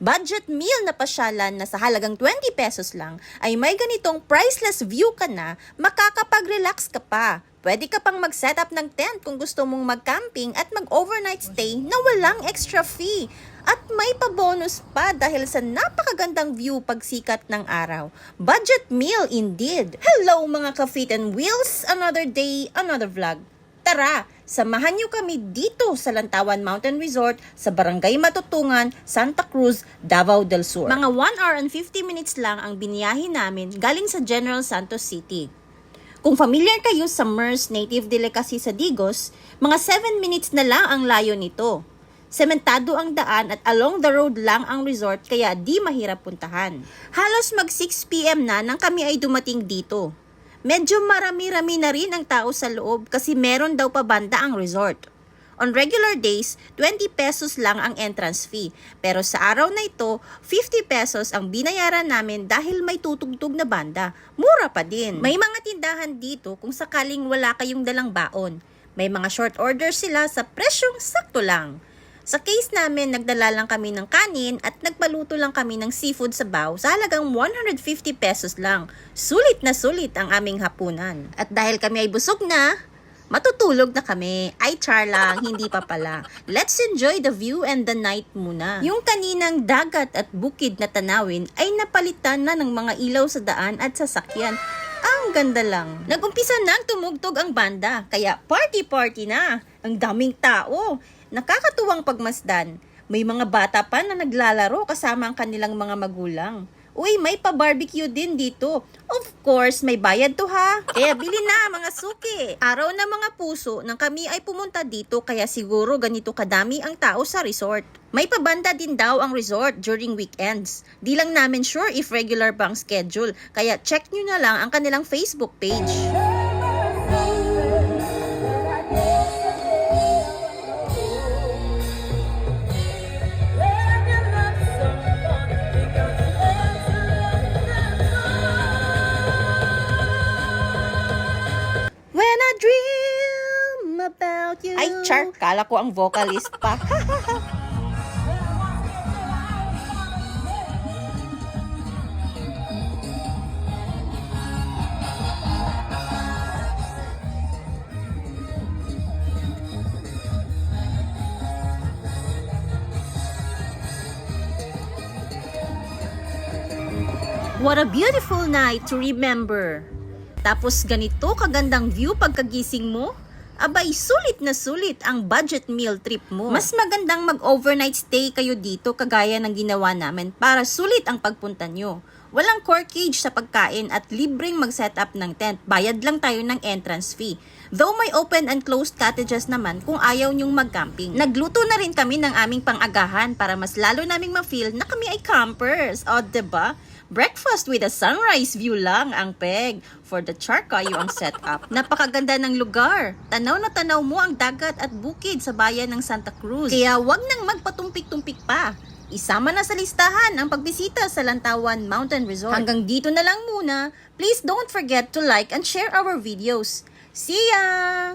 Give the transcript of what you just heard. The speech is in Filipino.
budget meal na pasyalan na sa halagang 20 pesos lang ay may ganitong priceless view ka na, makakapag-relax ka pa. Pwede ka pang mag-set up ng tent kung gusto mong mag-camping at mag-overnight stay na walang extra fee. At may pa-bonus pa dahil sa napakagandang view pagsikat ng araw. Budget meal indeed. Hello mga ka-feet and wheels! Another day, another vlog. Tara, samahan niyo kami dito sa Lantawan Mountain Resort sa Barangay Matutungan, Santa Cruz, Davao del Sur. Mga 1 hour and 50 minutes lang ang biniyahin namin galing sa General Santos City. Kung familiar kayo sa MERS Native Delicacy sa Digos, mga 7 minutes na lang ang layo nito. Sementado ang daan at along the road lang ang resort kaya di mahirap puntahan. Halos mag 6pm na nang kami ay dumating dito. Medyo marami-rami na rin ang tao sa loob kasi meron daw pa banda ang resort. On regular days, 20 pesos lang ang entrance fee. Pero sa araw na ito, 50 pesos ang binayaran namin dahil may tutugtog na banda. Mura pa din. May mga tindahan dito kung sakaling wala kayong dalang baon. May mga short order sila sa presyong sakto lang. Sa case namin, nagdala lang kami ng kanin at nagpaluto lang kami ng seafood sa baw sa halagang 150 pesos lang. Sulit na sulit ang aming hapunan. At dahil kami ay busog na, matutulog na kami. Ay, char lang, hindi pa pala. Let's enjoy the view and the night muna. Yung kaninang dagat at bukid na tanawin ay napalitan na ng mga ilaw sa daan at sasakyan. Ang ganda lang. Nagumpisa nang tumugtog ang banda, kaya party-party na. Ang daming tao. Nakakatuwang pagmasdan. May mga bata pa na naglalaro kasama ang kanilang mga magulang. Uy, may pa-barbecue din dito. Of course, may bayad to ha. Kaya bili na mga suki. Araw na mga puso nang kami ay pumunta dito kaya siguro ganito kadami ang tao sa resort. May pabanda din daw ang resort during weekends. Di lang namin sure if regular ang schedule. Kaya check nyo na lang ang kanilang Facebook page. You. Ay, char. Kala ko ang vocalist pa. What a beautiful night to remember. Tapos ganito kagandang view pagkagising mo? Abay, sulit na sulit ang budget meal trip mo. Mas magandang mag-overnight stay kayo dito kagaya ng ginawa namin para sulit ang pagpunta nyo. Walang corkage sa pagkain at libreng mag-set up ng tent. Bayad lang tayo ng entrance fee. Though may open and closed cottages naman kung ayaw nyong mag-camping. Nagluto na rin kami ng aming pang-agahan para mas lalo naming ma-feel na kami ay campers. O, 'di ba? Breakfast with a sunrise view lang ang peg. For the char kayo ang setup. Napakaganda ng lugar. Tanaw na tanaw mo ang dagat at bukid sa bayan ng Santa Cruz. Kaya wag nang magpatumpik-tumpik pa. Isama na sa listahan ang pagbisita sa Lantawan Mountain Resort. Hanggang dito na lang muna. Please don't forget to like and share our videos. See ya!